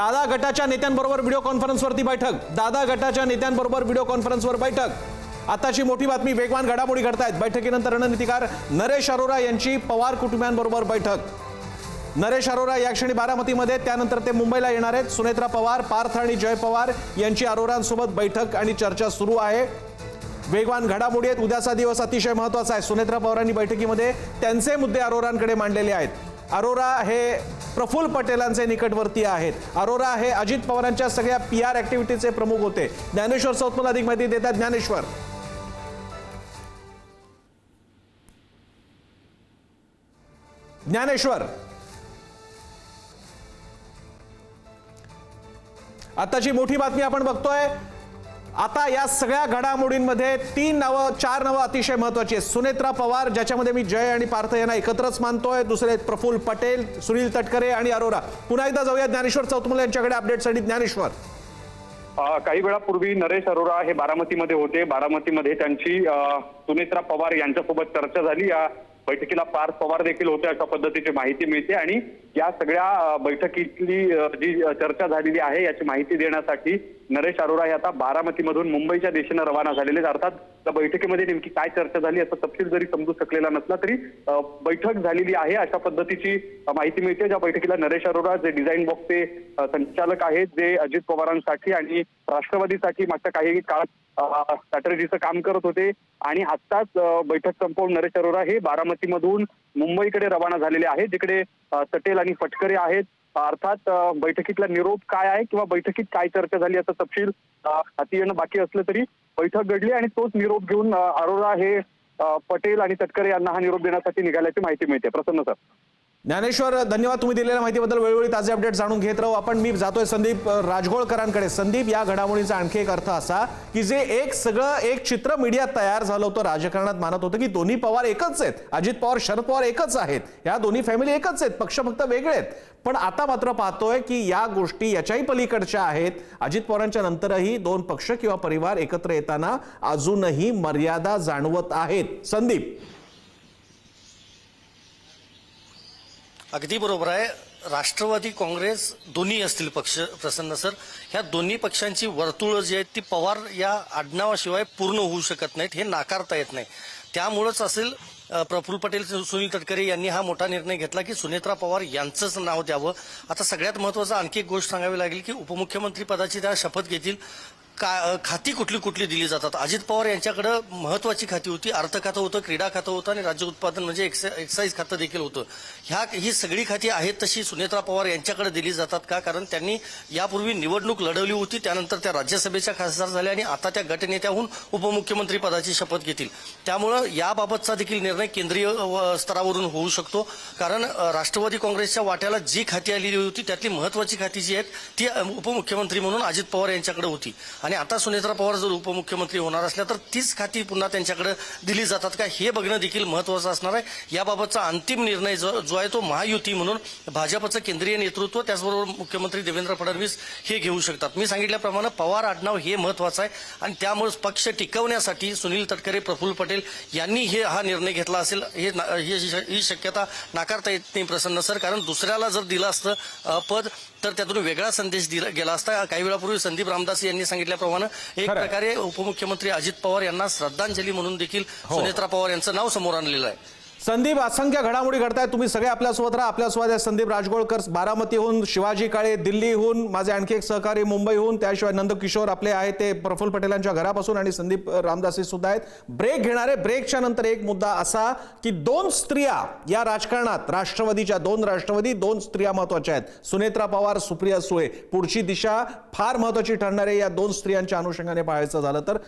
दादा गटाच्या नेत्यांबरोबर व्हिडिओ कॉन्फरन्सवरती बैठक. दादा गटाच्या नेत्यांबरोबर व्हिडिओ कॉन्फरन्सवर बैठक. आताची मोठी बातमी वेगवान घडामोडी घडत आहेत बैठकीनंतर रणनीतिकार नरेश अरोरा यांची पवार कुटुंबियांबरोबर बैठक. नरेश अरोरा या क्षणी बारामतीमध्ये त्यानंतर ते मुंबईला येणार आहेत. सुनेत्रा पवार पार्थ आणि जय पवार यांची अरोरांसोबत बैठक आणि चर्चा सुरू आहे. वेगवान घडामोडी आहेत. उद्याचा दिवस अतिशय महत्त्वाचा आहे. सुनेत्रा पवारांनी बैठकीमध्ये त्यांचे मुद्दे अरोरांकडे मांडलेले आहेत. अरोरा हे प्रफुल्ल पटेलांचे निकटवर्ती आहेत. अरोरा हे अजित पवारांच्या सगळ्या पी आर ऍक्टिव्हिटीचे प्रमुख होते. ज्ञानेश्वर सौतमल अधिक माहिती देतात. ज्ञानेश्वर. ज्ञानेश्वर. आताची मोठी बातमी आपण बघतोय. आता या सगळ्या घडामोडींमध्ये तीन नावं चार नावं अतिशय महत्वाची आहेत. सुनेत्रा पवार ज्याच्यामध्ये मी जय आणि पार्थ यांना एकत्रच मानतोय. दुसरे आहेत प्रफुल्ल पटेल सुनील तटकरे आणि अरोरा. पुन्हा एकदा जाऊया. ज्ञानेश्वर चौतमल यांच्याकडे अपडेटसाठी ज्ञानेश्वर. काही वेळापूर्वी नरेश अरोरा हे बारामतीमध्ये होते. बारामतीमध्ये त्यांची सुनेत्रा पवार यांच्यासोबत चर्चा झाली. या बैठकीला पार पवार देखील होते अशा पद्धतीची माहिती मिळते आणि या सगळ्या बैठकीतली जी चर्चा झालेली आहे याची माहिती देण्यासाठी नरेश अरोरा हे आता बारामतीमधून मुंबईच्या दिशेनं रवाना झालेले अर्थात त्या बैठकीमध्ये नेमकी काय चर्चा झाली याचा तपशील जरी समजू शकलेला नसला तरी बैठक झालेली आहे अशा पद्धतीची माहिती मिळते. ज्या बैठकीला नरेश अरोरा जे डिझाईन बॉक्सचे संचालक आहेत जे अजित पवारांसाठी आणि राष्ट्रवादीसाठी मागच्या काही काळात स्ट्रॅटर्जीचं काम करत होते. आणि आत्ताच बैठक संपवून नरेश अरोरा हे बारामतीमधून मुंबईकडे रवाना झालेले आहेत जिकडे सटेल आणि फटकरे आहेत. अर्थात बैठकीतला निरोप काय आहे किंवा बैठकीत काय चर्चा झाली याचा तपशील हाती येणं बाकी असलं तरी बैठक घडली आणि तोच निरोप घेऊन अरोरा हे पटेल आणि तटकरे यांना हा निरोप देण्यासाठी निघाल्याची माहिती मिळते. प्रसन्न सर. ज्ञानेश्वर धन्यवाद तुम्ही दिलेल्या माहितीबद्दल वेळोवेळी ताजे अपडेट जाणून घेत राहू. आपण मी जातोय संदीप राजघोळकरांकडे राजगोळकरांकडे. संदीप या घडामोडीचा आणखी एक अर्थ असा की जे एक सगळं एक चित्र मीडियात तयार झालं होतं राजकारणात मानत होतं की दोन्ही पवार एकच आहेत. अजित पवार शरद पवार एकच आहेत. या दोन्ही फॅमिली एकच आहेत. पक्ष फक्त वेगळे आहेत. पण आता मात्र पाहतोय की या गोष्टी याच्याही पलीकडच्या आहेत. अजित पवारांच्या नंतरही दोन पक्ष किंवा परिवार एकत्र येताना अजूनही मर्यादा जाणवत आहेत. संदीप. अगदी बरोबर आहे. राष्ट्रवादी काँग्रेस दोन्ही असतील पक्ष प्रसन्न सर. ह्या दोन्ही पक्षांची वर्तुळं जी आहेत ती पवार या आडनावाशिवाय पूर्ण होऊ शकत नाहीत हे नाकारता येत नाही. त्यामुळंच असेल प्रफुल्ल पटेल सुनील तटकरे यांनी हा मोठा निर्णय घेतला की सुनेत्रा पवार यांचंच नाव द्यावं. आता सगळ्यात महत्वाचं आणखी एक गोष्ट सांगावी लागेल की उपमुख्यमंत्री पदाची त्या शपथ घेतील. का खाती कुठली कुठली दिली जातात? अजित पवार यांच्याकडे महत्वाची खाती होती अर्थ खातं होतं क्रीडा खातं होतं आणि राज्य उत्पादन म्हणजे एक्साईज खातं देखील होतं. ह्या ही सगळी खाती आहेत तशी सुनेत्रा पवार यांच्याकडे दिली जातात का? कारण त्यांनी यापूर्वी निवडणूक लढवली होती त्यानंतर त्या राज्यसभेच्या खासदार झाल्या आणि आता त्या गटनेत्याहून उपमुख्यमंत्री पदाची शपथ घेतील. त्यामुळं याबाबतचा देखील निर्णय केंद्रीय स्तरावरून होऊ शकतो. कारण राष्ट्रवादी काँग्रेसच्या वाट्याला जी खाती आलेली होती त्यातली महत्वाची खाती जी आहेत ती उपमुख्यमंत्री म्हणून अजित पवार यांच्याकडे होती. आणि आता सुनेत्रा पवार जर उपमुख्यमंत्री होणार असल्या तर तीच खाती पुन्हा त्यांच्याकडे दिली जातात का? हे बघणं देखील महत्वाचं असणार आहे. याबाबतचा अंतिम निर्णय जो जो आहे तो महायुती म्हणून भाजपचं केंद्रीय नेतृत्व त्याचबरोबर मुख्यमंत्री देवेंद्र फडणवीस हे घेऊ शकतात. मी सांगितल्याप्रमाणे पवार आडनाव हे महत्वाचं आहे आणि त्यामुळे पक्ष टिकवण्यासाठी सुनील तटकरे प्रफुल्ल पटेल यांनी हे हा निर्णय घेतला असेल. हे ना- हे ही शक्यता नाकारता येत नाही प्रसन्न सर. कारण दुसऱ्याला जर दिलं असतं पद तर त्यातून वेगळा संदेश दिला गेला असता. काही वेळापूर्वी संदीप रामदास यांनी सांगितल्याप्रमाणे एक. प्रकारे उपमुख्यमंत्री अजित पवार यांना श्रद्धांजली म्हणून देखील हो. सुनेत्रा पवार यांचं नाव समोर आणलेलं आहे संदीप असंख्य घडामोडी घडतायत. तुम्ही सगळे आपल्यासोबत राहा. आपल्यासोबत आहे संदीप राजगोळकर बारामतीहून शिवाजी काळे दिल्लीहून माझे आणखी एक सहकारी मुंबईहून. त्याशिवाय नंदकिशोर आपले आहेत ते प्रफुल्ल पटेलांच्या घरापासून आणि संदीप रामदासी सुद्धा आहेत. ब्रेक घेणारे ब्रेकच्या नंतर एक मुद्दा असा की दोन स्त्रिया या राजकारणात राष्ट्रवादीच्या दोन राष्ट्रवादी दोन स्त्रिया महत्त्वाच्या आहेत. सुनेत्रा पवार सुप्रिया सुळे. पुढची दिशा फार महत्वाची ठरणार आहे या दोन स्त्रियांच्या अनुषंगाने पाहायचं झालं तर.